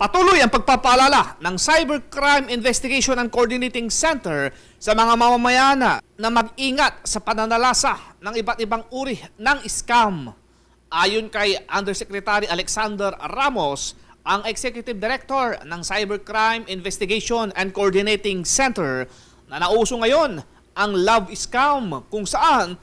Patuloy ang pagpapaalala ng Cybercrime Investigation and Coordinating Center sa mga mamamayana na mag-ingat sa pananalasa ng iba't ibang uri ng scam. Ayon kay Undersecretary Alexander Ramos, ang Executive Director ng Cybercrime Investigation and Coordinating Center na nauso ngayon ang love scam kung saan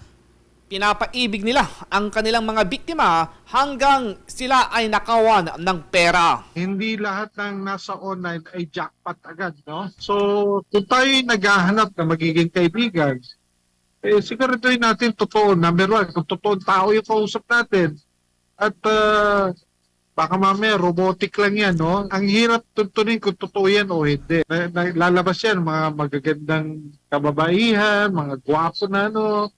pinapaibig nila ang kanilang mga biktima hanggang sila ay nakawan ng pera. hindi lahat ng nasa online ay jackpot agad, no? So, kung tayo naghahanap na magiging kaibigan, eh, siguraduhin natin totoo, number one, kung totoong tao yung kausap natin. At uh, baka mamaya robotic lang yan, no? Ang hirap tuntunin kung totoo yan o hindi. Na, na- lalabas yan, mga magagandang kababaihan, mga gwapo na, no?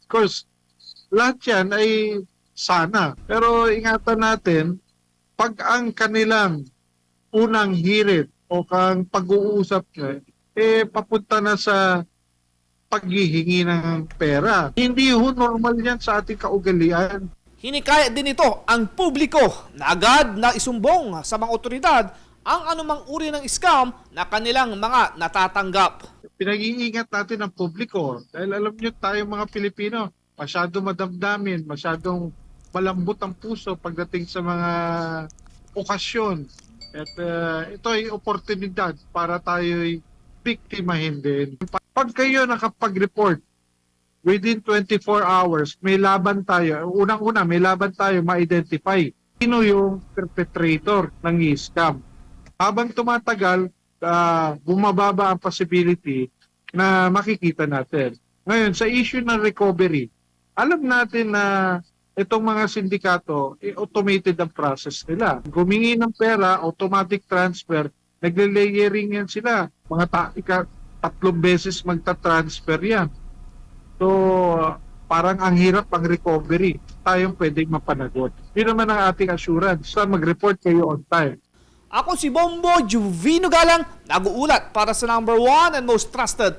Of course, lahat yan ay sana. Pero ingatan natin, pag ang kanilang unang hirit o kang pag-uusap nyo, eh papunta na sa paghihingi ng pera. Hindi ho normal yan sa ating kaugalian. Hinikaya din ito ang publiko na agad na isumbong sa mga otoridad ang anumang uri ng scam na kanilang mga natatanggap. Pinag-iingat natin ang publiko. Dahil alam nyo tayo mga Pilipino, masyado madamdamin, masyadong malambot ang puso pagdating sa mga okasyon. At uh, ito ay oportunidad para tayo'y biktimahin din. Pag kayo nakapag-report within 24 hours, may laban tayo. Unang-una, may laban tayo ma-identify sino yung perpetrator ng scam. Habang tumatagal, ah, bumababa ang possibility na makikita natin. Ngayon, sa issue ng recovery, alam natin na itong mga sindikato, eh, automated ang process nila. Gumingi ng pera, automatic transfer, nagle-layering yan sila. Mga ta- ika- tatlong beses magta-transfer yan. So, parang ang hirap ang recovery. Tayong pwedeng mapanagot. Yun naman ang ating assurance. Sa mag-report kayo on time. Ako si Bombo Juvino Galang, nag-uulat para sa number one and most trusted